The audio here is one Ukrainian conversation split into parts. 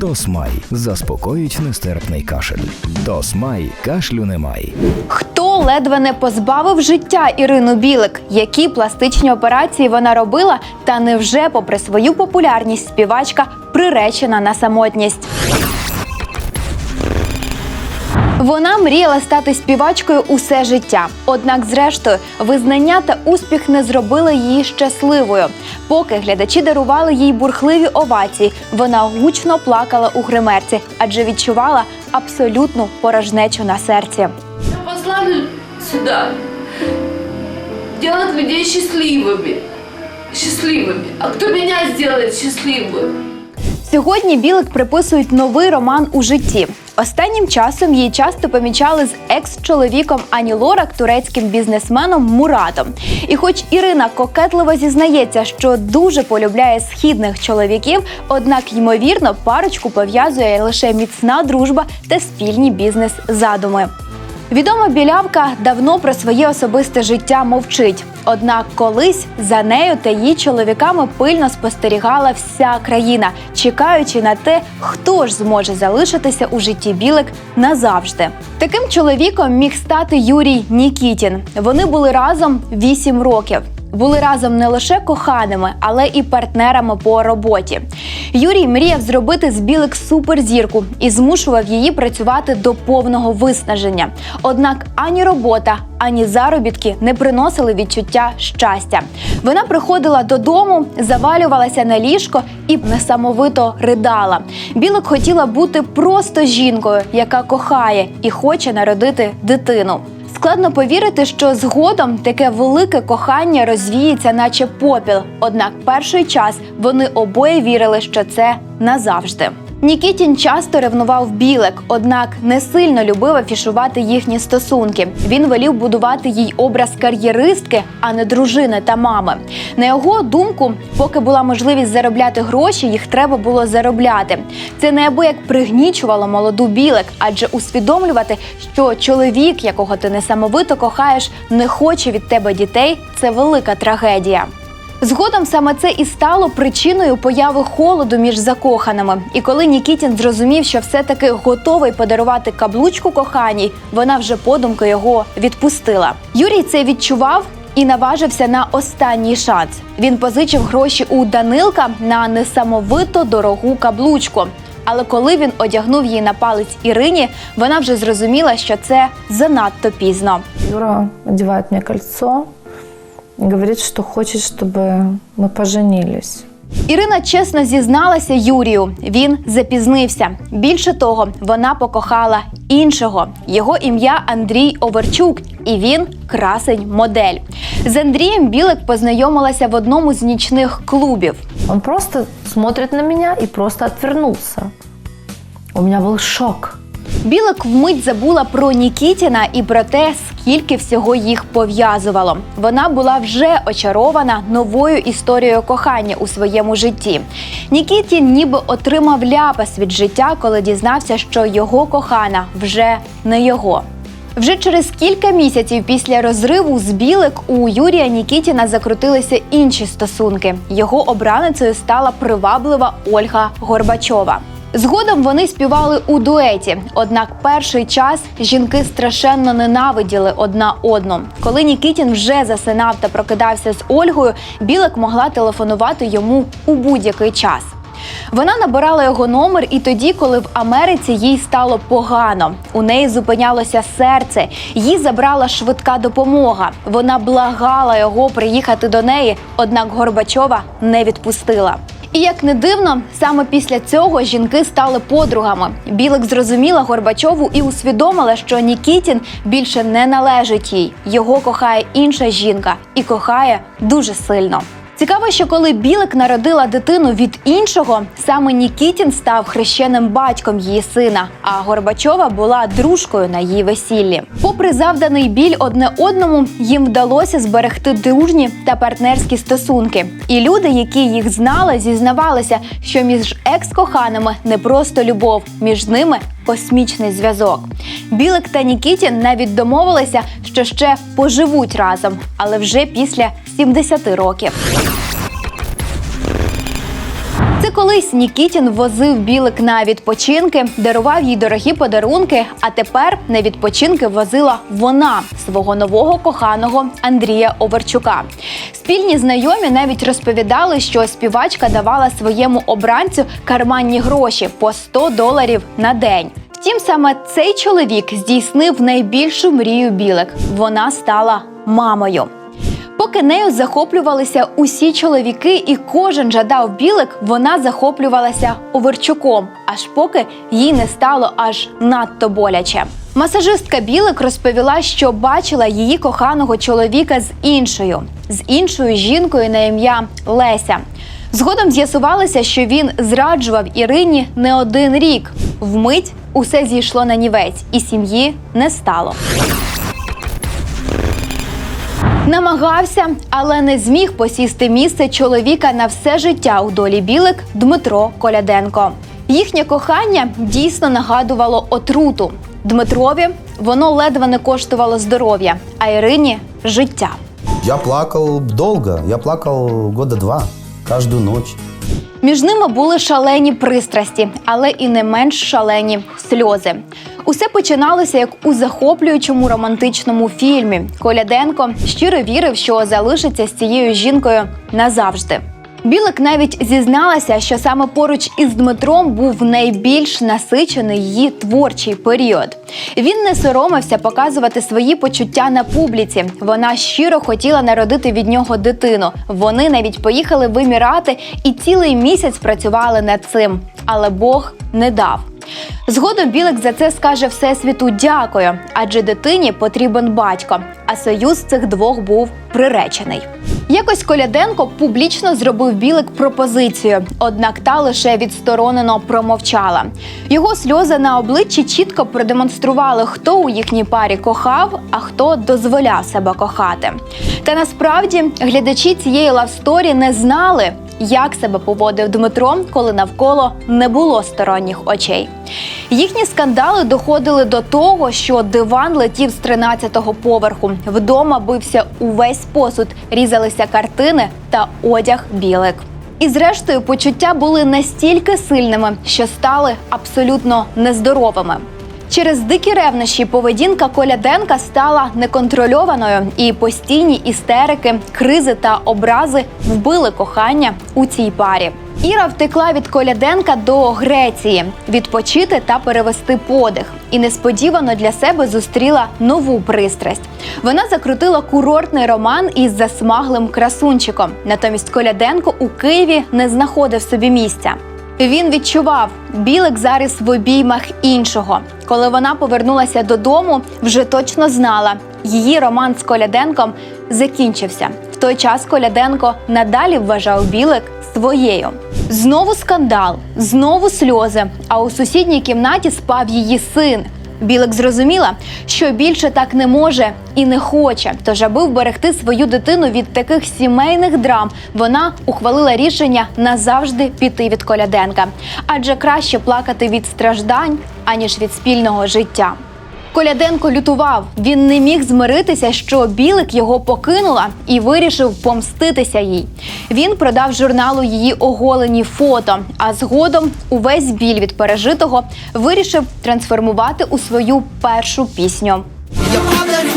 Тосмай заспокоїть нестерпний кашель. Тосмай кашлю немає. Хто ледве не позбавив життя Ірину Білик? Які пластичні операції вона робила? Та невже, попри свою популярність, співачка приречена на самотність? Вона мріяла стати співачкою усе життя. Однак, зрештою, визнання та успіх не зробили її щасливою. Поки глядачі дарували їй бурхливі овації, вона гучно плакала у гримерці, адже відчувала абсолютну порожнечу на серці. Меня послали сюда делать людей счастливыми. Счастливыми. А кто меня сделает счастливым? Сьогодні Білик приписують новий роман у житті. Останнім часом її часто помічали з екс-чоловіком Ані Лорак, турецьким бізнесменом Муратом. І хоч Ірина кокетливо зізнається, що дуже полюбляє східних чоловіків, однак ймовірно парочку пов'язує лише міцна дружба та спільні бізнес-задуми. Відома білявка давно про своє особисте життя мовчить. Однак колись за нею та її чоловіками пильно спостерігала вся країна, чекаючи на те, хто ж зможе залишитися у житті білик назавжди. Таким чоловіком міг стати Юрій Нікітін. Вони були разом 8 років. Були разом не лише коханими, але і партнерами по роботі. Юрій мріяв зробити з білик суперзірку і змушував її працювати до повного виснаження. Однак ані робота, ані заробітки не приносили відчуття щастя. Вона приходила додому, завалювалася на ліжко і несамовито ридала. Білик хотіла бути просто жінкою, яка кохає і хоче народити дитину. Складно повірити, що згодом таке велике кохання розвіється, наче попіл. Однак перший час вони обоє вірили, що це назавжди. Нікітін часто ревнував білик, однак не сильно любив афішувати їхні стосунки. Він велів будувати їй образ кар'єристки, а не дружини та мами. На його думку, поки була можливість заробляти гроші, їх треба було заробляти. Це неабияк пригнічувало молоду білик, адже усвідомлювати, що чоловік, якого ти несамовито кохаєш, не хоче від тебе дітей, це велика трагедія. Згодом саме це і стало причиною появи холоду між закоханими. І коли Нікітін зрозумів, що все-таки готовий подарувати каблучку коханій, вона вже подумки його відпустила. Юрій це відчував. І наважився на останній шанс. Він позичив гроші у Данилка на несамовито дорогу каблучку. Але коли він одягнув її на палець Ірині, вона вже зрозуміла, що це занадто пізно. Юра одевает мне кольцо говорит, что хочет, чтобы мы поженились. Ірина чесно зізналася Юрію. Він запізнився. Більше того, вона покохала іншого. Його ім'я Андрій Оверчук, і він красень модель. З Андрієм Білик познайомилася в одному з нічних клубів. Он просто смотрит на меня и просто отвернулся. У меня был шок. Білик вмить забула про Нікітіна і про те, скільки всього їх пов'язувало. Вона була вже очарована новою історією кохання у своєму житті. Нікітін ніби отримав ляпас від життя, коли дізнався, що його кохана вже не його. Вже через кілька місяців після розриву з білик у Юрія Нікітіна закрутилися інші стосунки. Його обраницею стала приваблива Ольга Горбачова. Згодом вони співали у дуеті. Однак перший час жінки страшенно ненавиділи одна одну. Коли Нікітін вже засинав та прокидався з Ольгою, Білик могла телефонувати йому у будь-який час. Вона набирала його номер і тоді, коли в Америці їй стало погано. У неї зупинялося серце, їй забрала швидка допомога. Вона благала його приїхати до неї, однак Горбачова не відпустила. І як не дивно, саме після цього жінки стали подругами. Білик зрозуміла Горбачову і усвідомила, що Нікітін більше не належить їй. Його кохає інша жінка і кохає дуже сильно. Цікаво, що коли Білик народила дитину від іншого, саме Нікітін став хрещеним батьком її сина, а Горбачова була дружкою на її весіллі. Попри завданий біль одне одному, їм вдалося зберегти дружні та партнерські стосунки. І люди, які їх знали, зізнавалися, що між екс-коханими не просто любов, між ними космічний зв'язок. Білик та Нікітін навіть домовилися, що ще поживуть разом, але вже після 70 років. Колись Нікітін возив білик на відпочинки, дарував їй дорогі подарунки. А тепер на відпочинки возила вона свого нового коханого Андрія Оверчука. Спільні знайомі навіть розповідали, що співачка давала своєму обранцю карманні гроші по 100 доларів на день. Втім, саме цей чоловік здійснив найбільшу мрію білик. Вона стала мамою. Поки нею захоплювалися усі чоловіки, і кожен жадав білик, вона захоплювалася Оверчуком, аж поки їй не стало аж надто боляче. Масажистка Білик розповіла, що бачила її коханого чоловіка з іншою, з іншою жінкою на ім'я Леся. Згодом з'ясувалося, що він зраджував Ірині не один рік. Вмить усе зійшло на нівець, і сім'ї не стало. Намагався, але не зміг посісти місце чоловіка на все життя у долі білик Дмитро Коляденко. Їхнє кохання дійсно нагадувало отруту. Дмитрові воно ледве не коштувало здоров'я, а Ірині життя. Я плакал долго, я плакал года два, каждую ночь. Між ними були шалені пристрасті, але і не менш шалені сльози. Усе починалося як у захоплюючому романтичному фільмі. Коляденко щиро вірив, що залишиться з цією жінкою назавжди. Білик навіть зізналася, що саме поруч із Дмитром був найбільш насичений її творчий період. Він не соромився показувати свої почуття на публіці. Вона щиро хотіла народити від нього дитину. Вони навіть поїхали в Емірати і цілий місяць працювали над цим. Але Бог не дав. Згодом Білик за це скаже Всесвіту дякую, адже дитині потрібен батько, а союз цих двох був приречений. Якось Коляденко публічно зробив Білик пропозицію, однак та лише відсторонено промовчала. Його сльози на обличчі чітко продемонстрували, хто у їхній парі кохав, а хто дозволяв себе кохати. Та насправді глядачі цієї лавсторі не знали, як себе поводив Дмитро, коли навколо не було сторонніх очей. Їхні скандали доходили до того, що диван летів з 13-го поверху. Вдома бився увесь посуд, різалися картини та одяг білик. І зрештою почуття були настільки сильними, що стали абсолютно нездоровими. Через дикі ревнощі поведінка Коляденка стала неконтрольованою, і постійні істерики, кризи та образи вбили кохання у цій парі. Іра втекла від Коляденка до Греції відпочити та перевести подих. І несподівано для себе зустріла нову пристрасть. Вона закрутила курортний роман із засмаглим красунчиком. Натомість Коляденко у Києві не знаходив собі місця. Він відчував, білик зараз в обіймах іншого. Коли вона повернулася додому, вже точно знала, її роман з Коляденком закінчився. В той час Коляденко надалі вважав білик своєю. Знову скандал, знову сльози. А у сусідній кімнаті спав її син. Білик зрозуміла, що більше так не може і не хоче. Тож, аби вберегти свою дитину від таких сімейних драм, вона ухвалила рішення назавжди піти від Коляденка, адже краще плакати від страждань аніж від спільного життя. Коляденко лютував. Він не міг змиритися, що білик його покинула і вирішив помститися їй. Він продав журналу її оголені фото, а згодом увесь біль від пережитого вирішив трансформувати у свою першу пісню.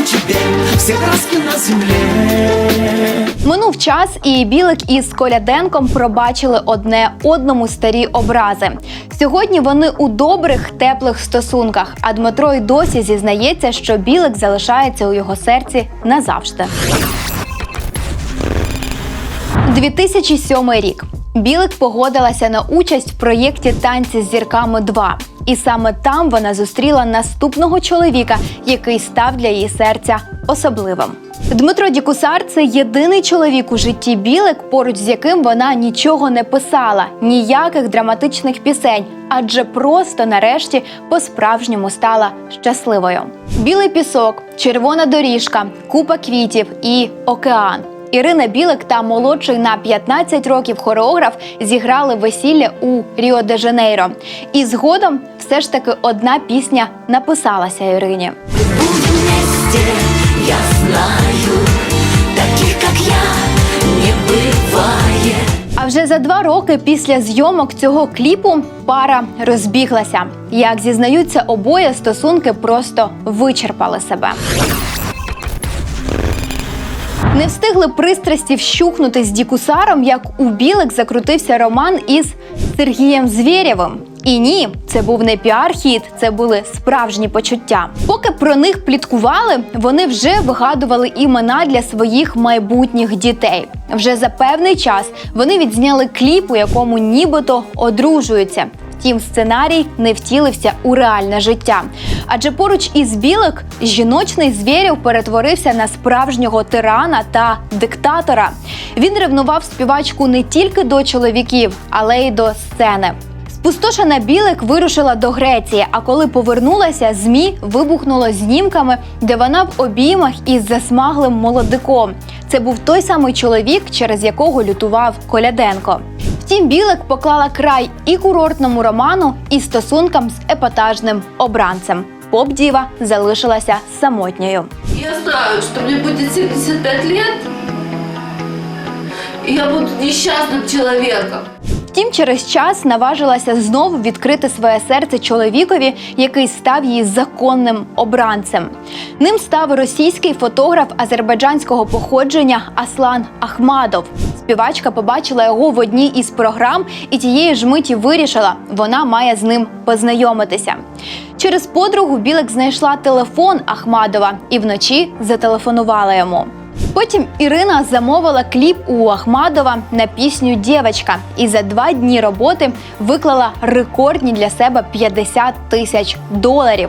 Тебе все краски на земле. Минув час, і Білик із Коляденком пробачили одне одному старі образи. Сьогодні вони у добрих, теплих стосунках. А Дмитро й досі зізнається, що Білик залишається у його серці назавжди. 2007 рік. Білик погодилася на участь в проєкті Танці з зірками 2. І саме там вона зустріла наступного чоловіка, який став для її серця особливим. Дмитро Дікусар це єдиний чоловік у житті Білик, поруч з яким вона нічого не писала, ніяких драматичних пісень, адже просто нарешті по-справжньому стала щасливою. Білий пісок, червона доріжка, купа квітів і океан. Ірина Білик та молодший на 15 років хореограф зіграли весілля у Ріо де Жанейро. І згодом все ж таки одна пісня написалася Ірині. Вместе, я знаю, таких как я не бывает. А вже за два роки після зйомок цього кліпу пара розбіглася. Як зізнаються обоє, стосунки просто вичерпали себе. Не встигли пристрасті вщухнути з Дікусаром, як у білик закрутився роман із Сергієм Звєрєвим. І ні, це був не піар-хіт, це були справжні почуття. Поки про них пліткували, вони вже вигадували імена для своїх майбутніх дітей. Вже за певний час вони відзняли кліп, у якому нібито одружуються. Втім, сценарій не втілився у реальне життя. Адже поруч із білик жіночний звірів перетворився на справжнього тирана та диктатора. Він ревнував співачку не тільки до чоловіків, але й до сцени. Спустошена Білик вирушила до Греції, а коли повернулася, змі вибухнуло знімками, де вона в обіймах із засмаглим молодиком. Це був той самий чоловік, через якого лютував Коляденко. Втім, Білик поклала край і курортному роману, і стосункам з епатажним обранцем. Поп-діва залишилася самотньою. Я знаю, що мені буде 75 років, і я буду нещасним человеком. Втім, через час наважилася знову відкрити своє серце чоловікові, який став її законним обранцем. Ним став російський фотограф азербайджанського походження Аслан Ахмадов. Співачка побачила його в одній із програм і тієї ж миті вирішила, вона має з ним познайомитися. Через подругу Білик знайшла телефон Ахмадова і вночі зателефонувала йому. Потім Ірина замовила кліп у Ахмадова на пісню Дєвочка і за два дні роботи виклала рекордні для себе 50 тисяч доларів.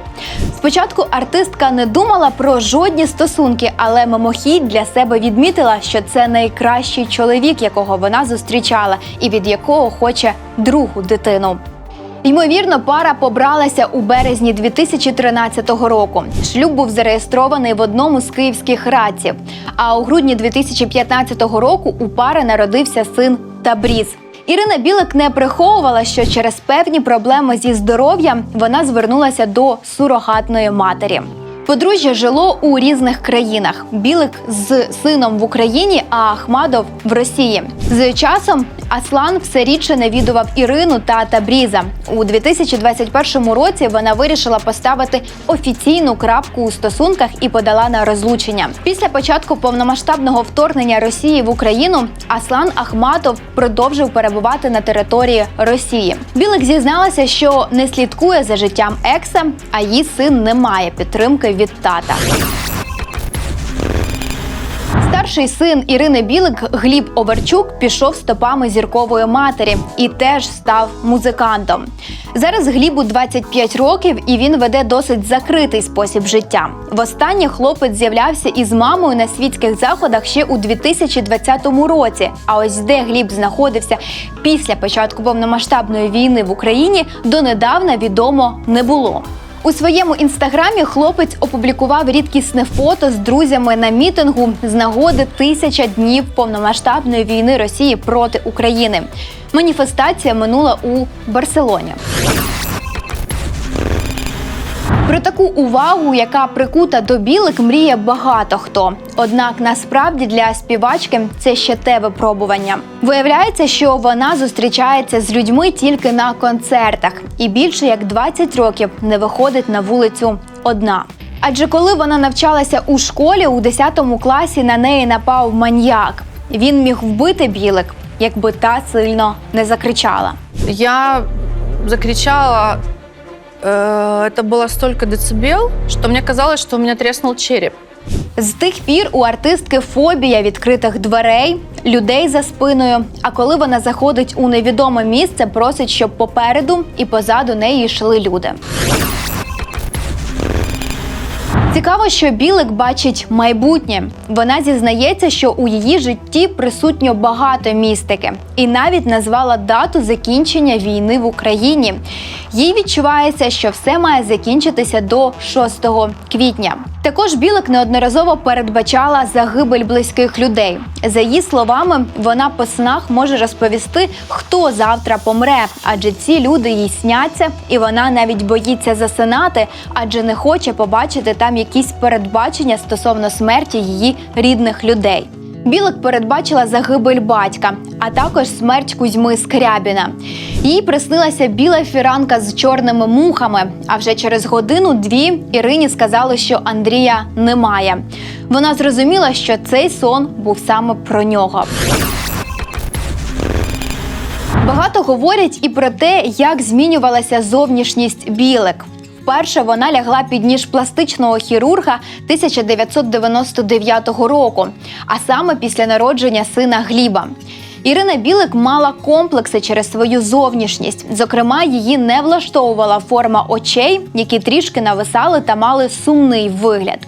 Спочатку артистка не думала про жодні стосунки, але мимохідь для себе відмітила, що це найкращий чоловік, якого вона зустрічала, і від якого хоче другу дитину. Ймовірно, пара побралася у березні 2013 року. Шлюб був зареєстрований в одному з київських радців. А у грудні 2015 року у пари народився син Табріз. Ірина Білик не приховувала, що через певні проблеми зі здоров'ям вона звернулася до сурогатної матері. Подружжя жило у різних країнах. Білик з сином в Україні, а Ахмадов в Росії. З часом Аслан все рідше навідував Ірину та Табріза. У 2021 році вона вирішила поставити офіційну крапку у стосунках і подала на розлучення. Після початку повномасштабного вторгнення Росії в Україну Аслан Ахматов продовжив перебувати на території Росії. Білик зізналася, що не слідкує за життям екса, а її син не має підтримки від тата. Старший син Ірини Білик Гліб Оверчук пішов стопами зіркової матері і теж став музикантом. Зараз Глібу 25 років і він веде досить закритий спосіб життя. Востаннє хлопець з'являвся із мамою на світських заходах ще у 2020 році. А ось де Гліб знаходився після початку повномасштабної війни в Україні донедавна відомо не було. У своєму інстаграмі хлопець опублікував рідкісне фото з друзями на мітингу з нагоди тисяча днів повномасштабної війни Росії проти України. Маніфестація минула у Барселоні. Про таку увагу, яка прикута до білик, мріє багато хто. Однак насправді для співачки це ще те випробування. Виявляється, що вона зустрічається з людьми тільки на концертах і більше як 20 років не виходить на вулицю одна. Адже коли вона навчалася у школі у 10 класі на неї напав маньяк. Він міг вбити білик, якби та сильно не закричала. Я закричала, это было столько децибел, что мне казалось, что у меня треснул череп. З тих пір у артистки фобія відкритих дверей, людей за спиною. А коли вона заходить у невідоме місце, просить, щоб попереду і позаду неї йшли люди. Цікаво, що Білик бачить майбутнє. Вона зізнається, що у її житті присутньо багато містики, і навіть назвала дату закінчення війни в Україні. Їй відчувається, що все має закінчитися до 6 квітня. Також Білик неодноразово передбачала загибель близьких людей. За її словами, вона по снах може розповісти, хто завтра помре, адже ці люди їй сняться, і вона навіть боїться засинати, адже не хоче побачити там якісь передбачення стосовно смерті її рідних людей. Білик передбачила загибель батька, а також смерть Кузьми Скрябіна. Їй приснилася біла фіранка з чорними мухами. А вже через годину-дві Ірині сказали, що Андрія немає. Вона зрозуміла, що цей сон був саме про нього. Багато говорять і про те, як змінювалася зовнішність білик. Вперше вона лягла під ніж пластичного хірурга 1999 року, а саме після народження сина Гліба. Ірина Білик мала комплекси через свою зовнішність. Зокрема, її не влаштовувала форма очей, які трішки нависали та мали сумний вигляд.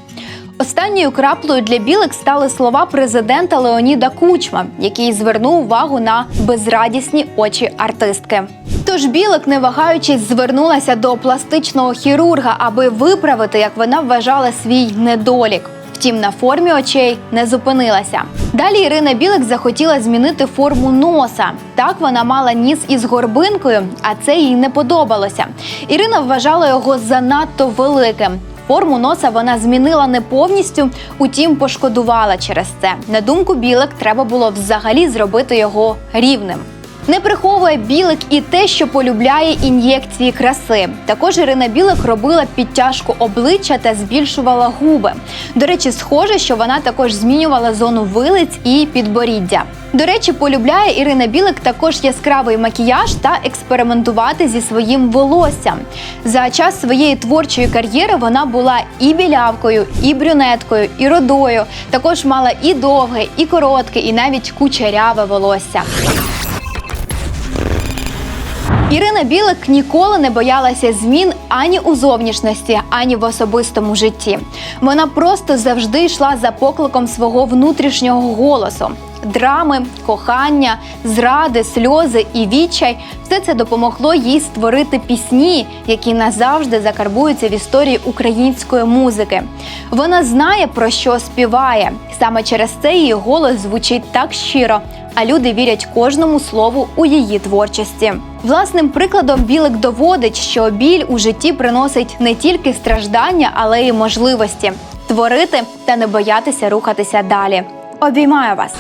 Останньою краплею для білик стали слова президента Леоніда Кучма, який звернув увагу на безрадісні очі артистки. Тож білик, не вагаючись, звернулася до пластичного хірурга, аби виправити, як вона вважала, свій недолік. Втім, на формі очей не зупинилася. Далі Ірина Білик захотіла змінити форму носа. Так вона мала ніс із горбинкою, а це їй не подобалося. Ірина вважала його занадто великим. Форму носа вона змінила не повністю, утім пошкодувала через це. На думку білик, треба було взагалі зробити його рівним. Не приховує білик і те, що полюбляє ін'єкції краси. Також Ірина Білик робила підтяжку обличчя та збільшувала губи. До речі, схоже, що вона також змінювала зону вилиць і підборіддя. До речі, полюбляє Ірина Білик також яскравий макіяж та експериментувати зі своїм волоссям. За час своєї творчої кар'єри вона була і білявкою, і брюнеткою, і родою. Також мала і довге, і коротке, і навіть кучеряве волосся. Ірина Білик ніколи не боялася змін ані у зовнішності, ані в особистому житті. Вона просто завжди йшла за покликом свого внутрішнього голосу. Драми, кохання, зради, сльози і відчай все це допомогло їй створити пісні, які назавжди закарбуються в історії української музики. Вона знає про що співає. Саме через це її голос звучить так щиро, а люди вірять кожному слову у її творчості. Власним прикладом Білик доводить, що біль у житті приносить не тільки страждання, але й можливості творити та не боятися рухатися далі. Обіймаю вас!